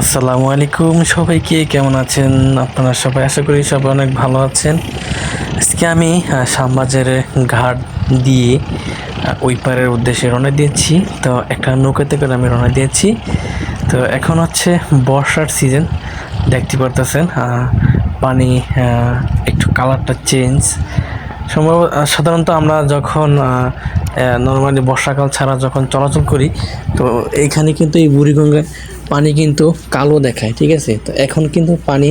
আসসালামু আলাইকুম। সবাইকে কেমন আছেন? আপনারা সবাই আশা করি সবাই অনেক ভালো আছেন। আজকে আমি আহ, ঘাট দিয়ে ওই পারের উদ্দেশ্যে রওনা দিয়েছি। তো একটা নৌকাতে করে আমি রওনা দিয়েছি। তো এখন হচ্ছে বর্ষার সিজন দেখতে পারতেছেন। পানি একটু কালারটা চেঞ্জ। সম্ভব সাধারণত আমরা যখন নর্মালি বর্ষাকাল ছাড়া যখন চলাচল করি তো এইখানে কিন্তু এই বুড়িগঙ্গার পানি কিন্তু কালো দেখায়, ঠিক আছে? তো এখন কিন্তু পানি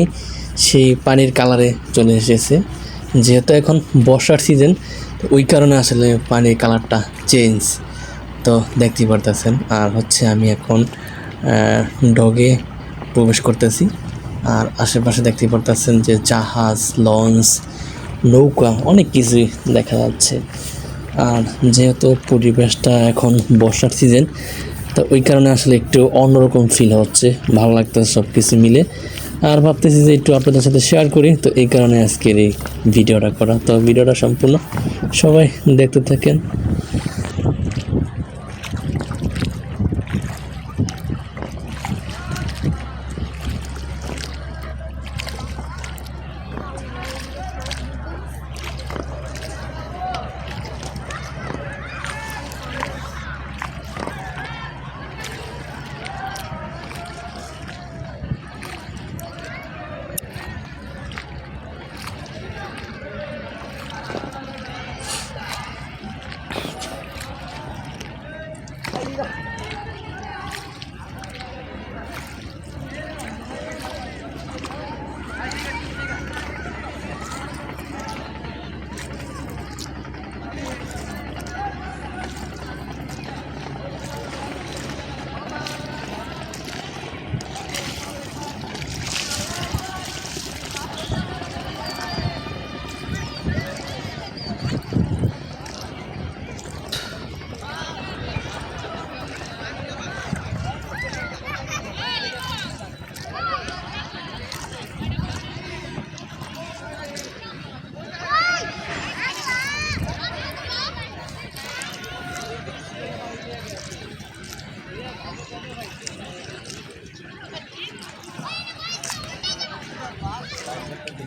সেই পানির কালারে চলে এসেছে। যেহেতু এখন বর্ষার সিজন ওই কারণে আসলে পানির কালারটা চেঞ্জ তো দেখতেই পারতেছেন, আর হচ্ছে আমি এখন ডগে প্রবেশ করতেছি। আর আশেপাশে দেখতেই পারতেছেন যে জাহাজ লঞ্চ নৌকা, অনেক কিছুই দেখা যাচ্ছে। আর যেহেতু পরিবেশটা এখন বর্ষার সিজন তো ওই কারণে আসলে একটু অন্যরকম ফিল হচ্ছে, ভালো লাগতেছে সব কিছু মিলে। আর ভাবতেছি যে একটু আপনাদের সাথে শেয়ার করি, তো এই কারণে আজকের এই ভিডিওটা করা। তো ভিডিওটা সম্পূর্ণ সবাই দেখতে থাকেন।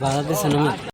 va a de.